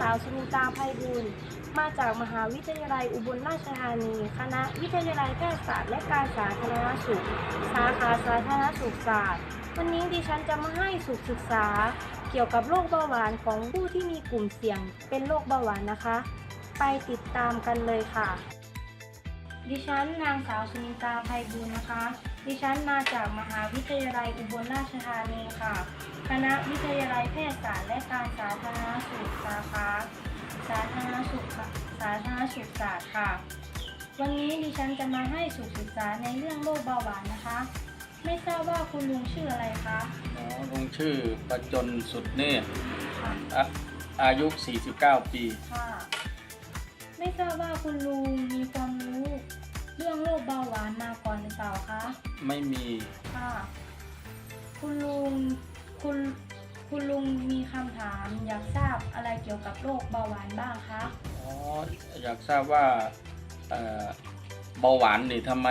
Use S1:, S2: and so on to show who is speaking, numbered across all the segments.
S1: สาวชนุตาไพบูลมาจากมหาวิทยาลัยอุบลราชธานี คณะวิทยาลัยแพทยศาสตร์และการสาธารณสุข สาขาสาธารณสุขศาสตร์ วันนี้ดิฉันจะมาให้สุขศึกษา เกี่ยวกับโรคเบาหวานของผู้ที่มีกลุ่มเสี่ยง เป็นโรคเบาหวานนะคะ ไปติดตามกันเลยค่ะ ดิฉันนางสาวสุนิตาไพบูลนะคะ ดิฉันมาจากมหาวิทยาลัยอุบลราชธานีค่ะ คณะวิทยาลัยแพทยศาสตร์และการสาธารณสุขสาขาสาธารณสุขค่ะสาธารณสุขศาสตร์ค่ะ วันนี้ดิฉันจะมาให้สุขศึกษาในเรื่องโรคเบาหวานนะคะ ไม่ทราบว่าคุณลุงชื่ออะไรคะ
S2: อ๋อลุงชื่อประจนสุดเนตร
S1: ค่ะ
S2: อะอายุ 49 ปี
S1: ค่ะ ไม่ทราบว่าคุณลุงมีความรู้ เรื่องโรคเบาหวานมาก่อนหรือเปล่าคะ
S2: ไม่มี
S1: ค่ะ คุณลุง คุณ คุณลุงมีคำถามอยากทราบอะไรเกี่ยวกับโรคเบาหวานบ้างคะ
S2: อ๋ออยากทราบว่าเอ่อเบาหวานนี่ทำไม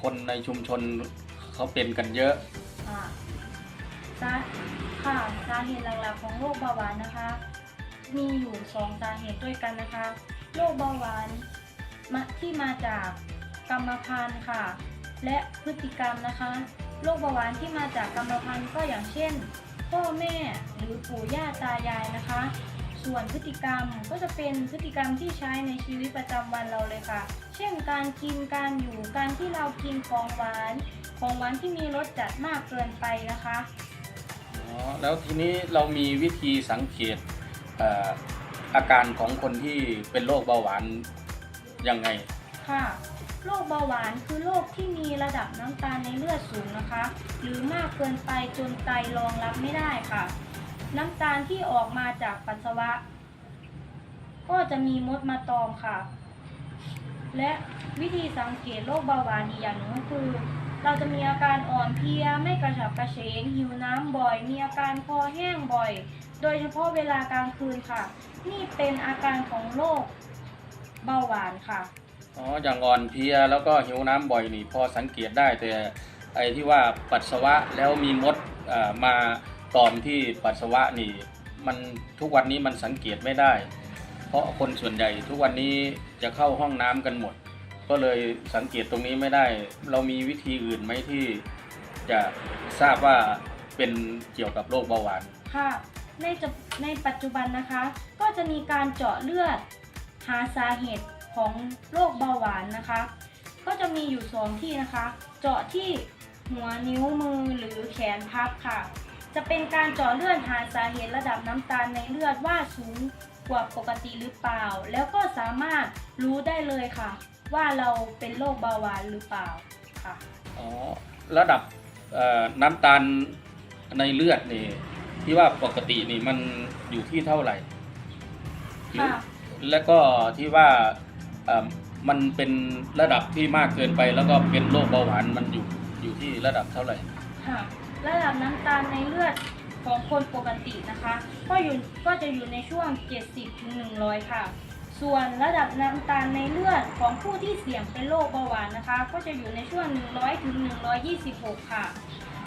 S2: คนในชุมชนเขาเป็นกันเยอะ
S1: ค่ะสาค่ะสาเหตุหลักๆของโรคเบาหวานนะคะ มีอยู่สองสาเหตุด้วยกันนะคะ โรคเบาหวานมาที่มาจาก กรรมพันธุ์ค่ะ และพฤติกรรมนะคะโรคเบาหวานที่มาจากกรรมพันธุ์ก็อย่างเช่น พ่อแม่หรือปู่ย่าตายายนะคะ ส่วนพฤติกรรมก็จะเป็นพฤติกรรมที่ใช้ในชีวิตประจำวันเราเลยค่ะ เช่นการกินการอยู่การที่เรากินของหวาน ของหวานที่มีรสจัดมากเกินไปนะคะ
S2: อ๋อแล้วทีนี้เรามีวิธีสังเกตเอ่ออาการของคนที่เป็นโรคเบาหวานยังไง
S1: ค่ะ โรคเบาหวานคือโรคที่มีระดับน้ำตาลในเลือดสูงนะคะ หรือมากเกินไปจนไตรองรับไม่ได้ค่ะ น้ำตาลที่ออกมาจากปัสสาวะ ก็จะมีมดมาตอมค่ะ และวิธีสังเกตโรคเบาหวานอีกอย่างหนึ่งก็คือ เราจะมีอาการอ่อนเพลียไม่กระฉับกระเฉงหิวน้ำบ่อย มีอาการคอแห้งบ่อย โดยเฉพาะเวลากลางคืนค่ะ นี่เป็นอาการของโรคเบาหวานค่ะ
S2: อ๋ออย่างอ่อนเพลียแล้วก็หิวน้ำบ่อยนี่พอสังเกตได้แต่ไอ้ที่ว่าปัสสาวะแล้วมีมดมาตอมที่ปัสสาวะนี่ มันทุกวันนี้มันสังเกตไม่ได้ เพราะคนส่วนใหญ่ทุกวันนี้จะเข้าห้องน้ำกันหมด ก็เลยสังเกตตรงนี้ไม่ได้ เรามีวิธีอื่นไหมที่จะทราบว่าเป็นเกี่ยวกับโรคเบาหวาน
S1: ค่ะในจในปัจจุบันนะคะ ก็จะมีการเจาะเลือด หาสาเหตุ ของโรคเบาหวานนะคะ ก็จะมีอยู่สองที่นะคะ เจาะที่หัวนิ้วมือหรือแขนพับค่ะ จะเป็นการเจาะเลือดหาสาเหตุระดับน้ำตาลในเลือดว่าสูงกว่าปกติหรือเปล่า แล้วก็สามารถรู้ได้เลยค่ะ ว่าเราเป็นโรคเบาหวานหรือเปล่าค่ะ
S2: อ๋อระดับเอ่อน้ำตาลในเลือดนี่ที่ว่าปกตินี่มันอยู่ที่เท่าไหร่หรือ
S1: ค่ะ
S2: แล้วก็ที่ว่าเอ่อ มันเป็นระดับที่มากเกินไป แล้วก็เป็นโรคเบาหวานมันอยู่อยู่ที่ระดับเท่าไหร่
S1: ค่ะระดับน้ำตาลในเลือดของคนปกตินะคะ ก็อยู่ก็จะอยู่ในช่วง 70ถึง100 ค่ะ ส่วนระดับน้ำตาลในเลือดของผู้ที่เสี่ยงเป็นโรคเบาหวานนะคะ ก็จะอยู่ในช่วง 100ถึง126 ค่ะ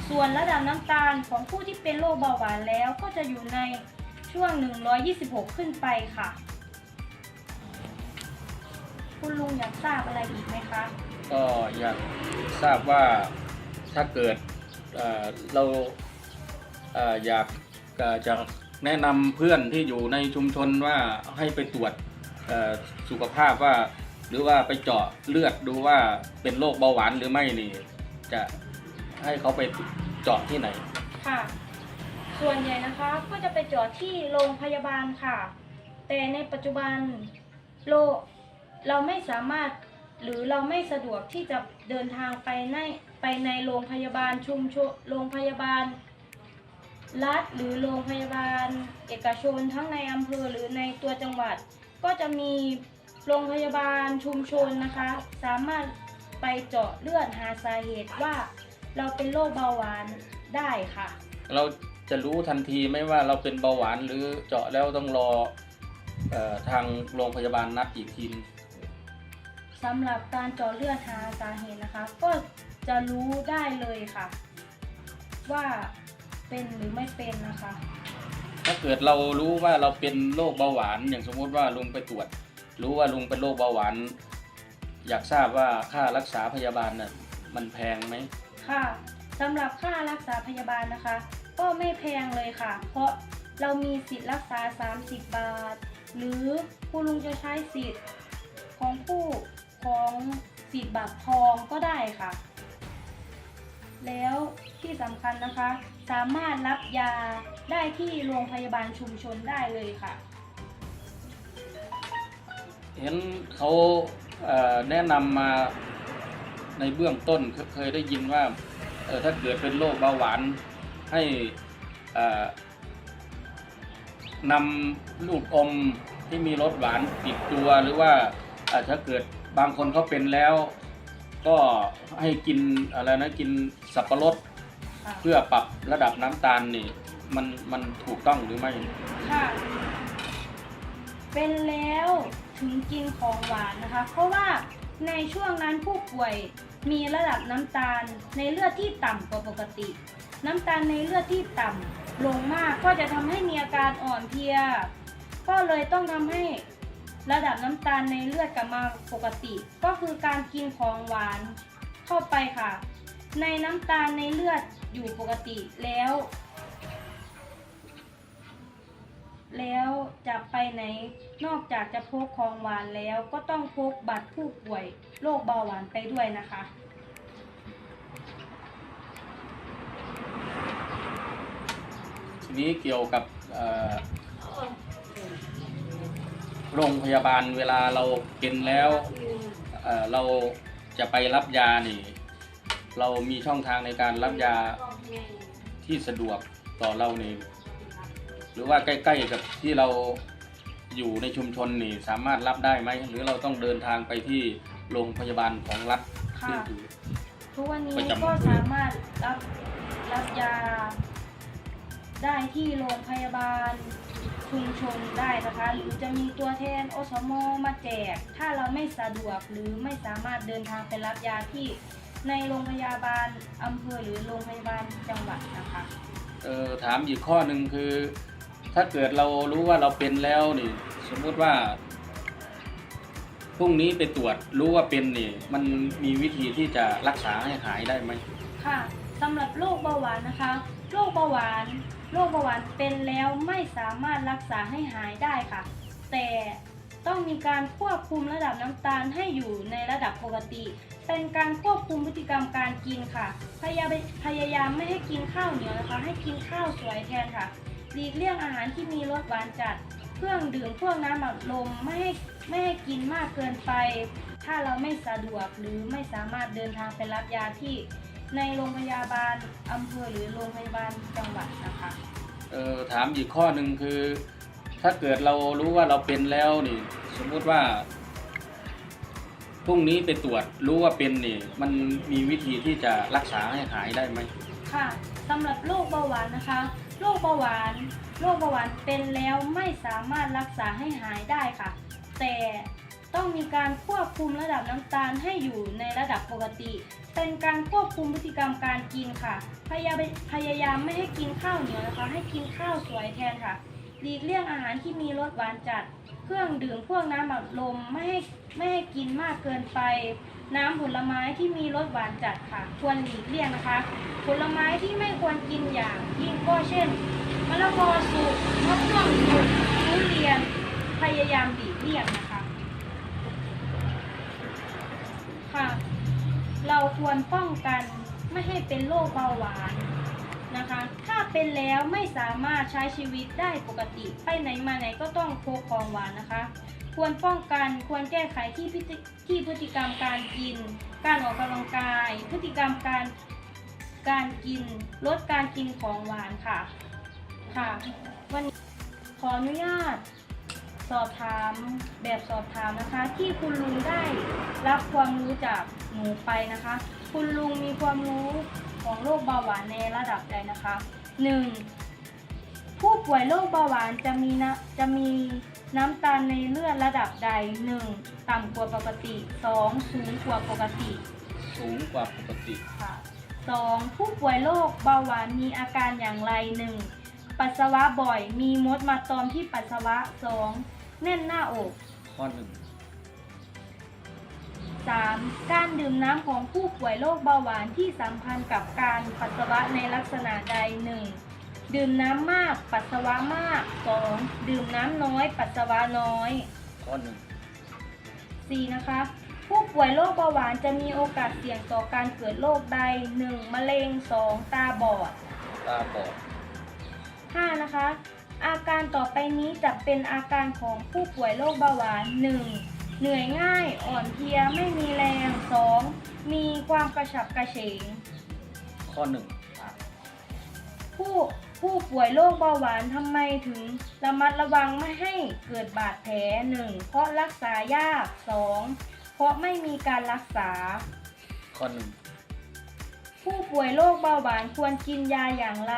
S1: ส่วนระดับน้ำตาลของผู้ที่เป็นโรคเบาหวานแล้วก็จะอยู่ในช่วง 126 ขึ้นไปค่ะ คุณลุงอยากทราบอะไรอีกไหมคะ
S2: ก็อยากทราบว่าถ้าเกิดเอ่อเราเอ่ออยากเอ่อจะแนะนำเพื่อนที่อยู่ในชุมชนว่าให้ไปตรวจเอ่อสุขภาพว่า หรือว่าไปเจาะเลือดดูว่าเป็นโรคเบาหวานหรือไม่นี่ จะให้เขาไปเจาะที่ไหน
S1: ค่ะ ส่วนใหญ่นะคะก็จะไปจอดที่โรงพยาบาลค่ะ แต่ในปัจจุบันโล เราไม่สามารถหรือเราไม่สะดวกที่จะเดินทางไปในไปในโรงพยาบาลชุมชนโรงพยาบาล รัฐหรือโรงพยาบาล เอกชนทั้งในอำเภอหรือในตัวจังหวัด ก็จะมีโรงพยาบาลชุมชนนะคะ สามารถไปเจาะเลือดหาสาเหตุว่าเราเป็นโรคเบาหวานได้ค่ะ
S2: เราจะรู้ทันทีไหมว่าเราเป็นเบาหวานหรือเจาะแล้วต้องรอออทางโรงพยาบาลนัดอีกที
S1: สำหรับการเจาะเลือดหาสาเหตุนะคะ ก็จะรู้ได้เลยค่ะ ว่าเป็นหรือไม่เป็นนะคะ
S2: ถ้าเกิดเรารู้ว่าเราเป็นโรคเบาหวาน อย่างสมมุติว่าลุงไปตรวจ รู้ว่าลุงเป็นโรคเบาหวาน อยากทราบว่าค่ารักษาพยาบาลน่ะมันแพงไหม
S1: ค่ะสำหรับค่ารักษาพยาบาลนะคะ ก็ไม่แพงเลยค่ะ เพราะเรามีสิทธิ์รักษา 30 บาท หรือคุณลุงจะใช้สิทธิ์ของผู้ ของสิทธิ์บัตรทองก็ได้ค่ะ แล้วที่สำคัญนะคะ สามารถรับยาได้ที่โรงพยาบาลชุมชนได้เลยค่ะ
S2: เห็นเขาเอ่อแนะนำมาในเบื้องต้นเคยได้ยินว่าเออถ้าเกิดเป็นโรคเบาหวานให้นำลูกอมที่มีรสหวานติดตัวหรือว่าถ้าเกิด บางคนเขาเป็นแล้วก็ให้กินอะไรนะกินสับปะรด
S1: ค่ะ
S2: เพื่อปรับระดับน้ำตาลนี่ มันมันถูกต้องหรือไม่
S1: ค่ะ เป็นแล้วถึงกินของหวานนะคะ เพราะว่าในช่วงนั้นผู้ป่วยมีระดับน้ำตาลในเลือดที่ต่ำกว่าปกติ น้ำตาลในเลือดที่ต่ำลงมากก็จะทำให้มีอาการอ่อนเพลีย ก็เลยต้องทำให้ ระดับน้ำตาลในเลือดกลับมาปกติ ก็คือการกินของหวานเข้าไปค่ะ ในน้ำตาลในเลือดอยู่ปกติแล้ว แล้วจะไปไหนนอกจากจะพกของหวานแล้วก็ต้องพกบัตรผู้ป่วยโรคเบาหวานไปด้วยนะคะ
S2: ทีนี้เกี่ยวกับ โรงพยาบาลเวลาเราเป็นแล้วเอ่อเราจะไปรับยานี่ เรามีช่องทางในการรับยาที่สะดวกต่อเรานี่ หรือว่าใกล้ๆกับที่เราอยู่ในชุมชนนี่สามารถรับได้ไหมหรือเราต้องเดินทางไปที่โรงพยาบาลของรัฐ
S1: ค่ะ
S2: ที่อยู่
S1: ทุกวันนี้
S2: ประจำ
S1: ก็สามารถรับรับยาได้ที่โรงพยาบาล ชุมชนได้นะคะ หรือจะมีตัวแทนอสมมาแจก ถ้าเราไม่สะดวกหรือไม่สามารถเดินทางไปรับยาที่ในโรงพยาบาลอำเภอหรือโรงพยาบาลจังหวัดนะคะ
S2: เออถามอีกข้อหนึ่งคือ ถ้าเกิดเรารู้ว่าเราเป็นแล้วนี่ สมมุติว่าพรุ่งนี้ไปตรวจรู้ว่าเป็นนี่ มันมีวิธีที่จะรักษาให้หายได้ไหม
S1: ค่ะสำหรับโรคเบาหวานนะคะโรคเบาหวาน โรคเบาหวานเป็นแล้วไม่สามารถรักษาให้หายได้ค่ะ แต่ต้องมีการควบคุมระดับน้ำตาลให้อยู่ในระดับปกติ เป็นการควบคุมพฤติกรรมการกินค่ะ พยายามพยายามไม่ให้กินข้าวเหนียวนะคะ ให้กินข้าวสวยแทนค่ะหลีกเลี่ยงอาหารที่มีรสหวานจัด เครื่องดื่มพวกน้ำอัดลมไม่ให้ไม่ให้กินมากเกินไป ถ้าเราไม่สะดวกหรือไม่สามารถเดินทางไปรับยาที่ ในโรงพยาบาลอำเภอหรือโรงพยาบาลจังหวัดนะคะ
S2: เออถามอีกข้อหนึ่งคือ ถ้าเกิดเรารู้ว่าเราเป็นแล้วนี่สมมุติว่าพรุ่งนี้ไปตรวจรู้ว่าเป็นนี่ มันมีวิธีที่จะรักษาให้หายได้ไหม
S1: ค่ะสำหรับโรคเบาหวานนะคะโรคเบาหวานโรคเบาหวานเป็นแล้วไม่สามารถรักษาให้หายได้ค่ะ แต่ ต้องมีการควบคุมระดับน้ำตาลให้อยู่ในระดับปกติ เป็นการควบคุมพฤติกรรมการกินค่ะ พยายามพยายามไม่ให้กินข้าวเหนียวนะคะ ให้กินข้าวสวยแทนค่ะ หลีกเลี่ยงอาหารที่มีรสหวานจัด เครื่องดื่มพวกน้ำอัดลมไม่ให้ไม่ให้กินมากเกินไป น้ำผลไม้ที่มีรสหวานจัดค่ะ ควรหลีกเลี่ยงนะคะ ผลไม้ที่ไม่ควรกินอย่างยิ่งก็เช่นมะละกอสุกมะม่วงสุกทุเรียน พยายามหลีกเลี่ยงนะคะ ควรป้องกันไม่ให้เป็นโรคเบาหวานนะคะ ถ้าเป็นแล้วไม่สามารถใช้ชีวิตได้ปกติ ไปไหนมาไหนก็ต้องพกของหวานนะคะ ควรป้องกันควรแก้ไขที่พฤติที่พฤติกรรมการกิน การออกกำลังกาย พฤติกรรมการการกิน ลดการกินของหวานค่ะค่ะ วันนี้ขออนุญาต สอบถามแบบสอบถามนะคะ ที่คุณลุงได้รับความรู้จากหนูไปนะคะ คุณลุงมีความรู้ของโรคเบาหวานในระดับใดนะคะ 1. ผู้ป่วยโรคเบาหวานจะมีนะจะมีน้ำตาลในเลือดระดับใด 1. ต่ำกว่าปกติ 2. สูงกว่าปกติ
S2: สูงกว่าปกติ
S1: ค่ะสองผู้ป่วยโรคเบาหวานมีอาการอย่างไรหนึ่งปัสสาวะบ่อย มีมดมาตอมที่ปัสสาวะ 2. แน่นหน้าอก
S2: ข้อหนึ่ง
S1: 3. การดื่มน้ำของผู้ป่วยโรคเบาหวานที่สัมพันธ์กับการปัสสาวะในลักษณะใด 1. ดื่มน้ำมากปัสสาวะมาก 2. ดื่มน้ำน้อย ปัสสาวะน้อย
S2: ข้อหนึ่ง
S1: 4. นะคะ ผู้ป่วยโรคเบาหวานจะมีโอกาสเสี่ยงต่อการเกิดโรคใด 1. มะเร็ง 2. ตาบอด
S2: ตาบอด
S1: 5. นะคะ อาการต่อไปนี้จะเป็นอาการของผู้ป่วยโรคเบาหวาน 1. เหนื่อยง่ายอ่อนเพลียไม่มีแรง 2. มีความกระฉับกระเฉง
S2: ข้อหนึ่ง
S1: ผู้ผู้ป่วยโรคเบาหวานทำไมถึงระมัดระวังไม่ให้เกิดบาดแผล 1. เพราะรักษายาก 2. เพราะไม่มีการรักษา
S2: ข้อหนึ่ง
S1: ผู้ป่วยโรคเบาหวานควรกินยาอย่างไร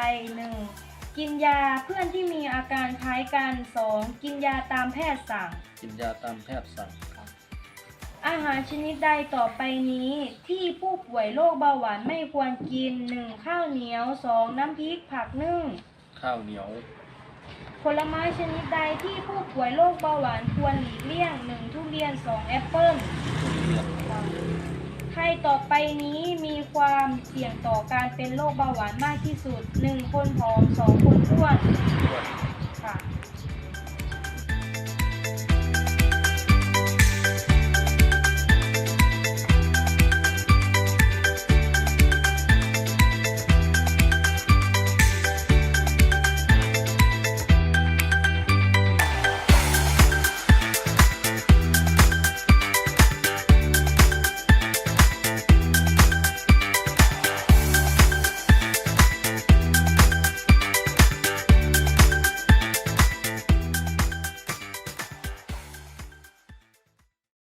S1: 1. กินยาเพื่อนที่มีอาการคล้ายกัน 2. กินยาตามแพทย์สั่ง
S2: กินยาตามแพทย์สั่ง
S1: อาหารชนิดใดต่อไปนี้ที่ผู้ป่วยโรคเบาหวานไม่ควรกิน 1. ข้าวเหนียว 2. น้ำพริกผักนึ่ง
S2: ข้าวเหนียว
S1: ผลไม้ชนิดใดที่ผู้ป่วยโรคเบาหวานควรหลีกเลี่ยง 1. ทุเรียน 2. แอปเปิ้ล
S2: ทุเรียน
S1: ใค รต่อไปนี้มีความเสี่ยงต่อการเป็นโรคเบาหวานมากที่สุด 1. คนผอม 2. คนอ้วนค่ะ